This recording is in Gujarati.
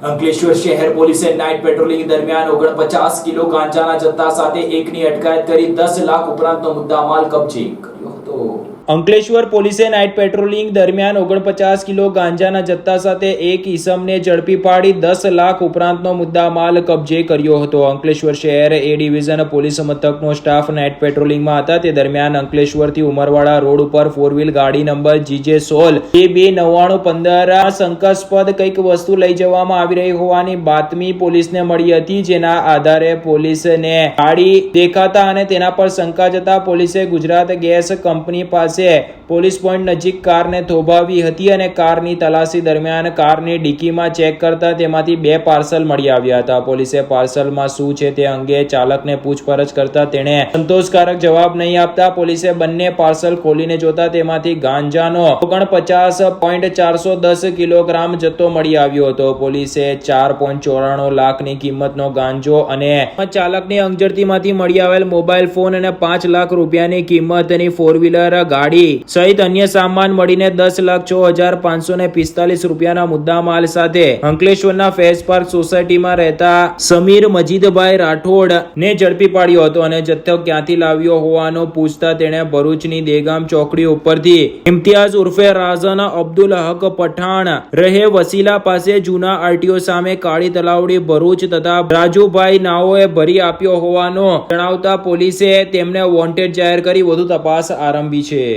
અંકલેશ્વર શહેર પોલીસે નાઇટ પેટ્રોલિંગ દરમિયાન ઓગણપચાસ કિલો ગાંજાના જથ્થા સાથે એકની અટકાયત કરી દસ લાખ ઉપરાંતનો મુદ્દામાલ કબજે કર્યો હતો. અંકલેશ્વર પોલીસે નાઇટ પેટ્રોલિંગ દરમિયાન ઓગણપચાસ કિલો ગાંજાના જથ્થા સાથે એક ઈસમને ઝડપી પાડી દસ લાખ ઉપરાંતનો મુદ્દામાલ કબજે કર્યો હતો. અંકલેશ્વર શહેર એ ડિવિઝન પોલીસ મથકનો સ્ટાફ નાઇટ પેટ્રોલિંગમાં હતા. તે દરમિયાન અંકલેશ્વરથી ઉમરવાડા રોડ ઉપર ફોર વ્હીલ ગાડી નંબર જીજે સોલ બે બે નવ્વાણું પંદર શંકાસ્પદ કંઈક વસ્તુ લઈ જવામાં આવી રહી હોવાની બાતમી પોલીસને મળી હતી, જેના આધારે પોલીસને ગાડી દેખાતા અને તેના પર શંકા જતા પોલીસે ગુજરાત ગેસ કંપની પાસે પોલીસ પોઈન્ટ નજીક કારને થોભાવી હતી અને કારની તલાશી દરમિયાન કારની ડિક્કીમાં ચેક કરતા તેમાંથી બે પાર્સલ મળી આવ્યા હતા. પોલીસે પાર્સલમાં શું છે તે અંગે ચાલકને પૂછપરછ કરતા તેણે સંતોષકારક જવાબ નહીં આપતા પોલીસે બંને પાર્સલ ખોલીને જોતા તેમાંથી ગાંજાનો ઓગણપચાસ પોઈન્ટ ચારસો દસ કિલોગ્રામ જથ્થો મળી આવ્યો હતો. પોલીસે ચાર પોઈન્ટ ચોરાણું લાખની કિંમતનો ગાંજો અને ચાલકની અંગઝડતીમાંથી મળી આવેલ મોબાઈલ ફોન અને પાંચ લાખ રૂપિયાની કિંમતની ફોર વ્હીલર ગાડી સહિત અન્ય સામાન મળીને દસ લાખ છ હજાર પાંચસો ને પિસ્તાલીસ રૂપિયાના મુદ્દામાલ સાથે અંકલેશ્વરના ફેસ પાર્ક સોસાયટીમાં રહેતા સમીર મજીદભાઈ રાઠોડ ને ઝડપી પાડ્યો હતો અને જથ્થો ક્યાંથી લાવ્યો હોવાનો પૂછતા તેણે ભરૂચની દેગામ ચોકડી ઉપરથી ઇમ્તિયાઝ ઉર્ફે રાઝન અબ્દુલ હક પઠાણ રહે વસીલા પાસે જૂના આરટીઓ સામે કાળી તલાવડી ભરૂચ તથા રાજુભાઈ નાઓએ ભરી આપ્યો હોવાનો જણાવતા પોલીસે તેમને વોન્ટેડ જાહેર કરી વધુ તપાસ આરંભી છે.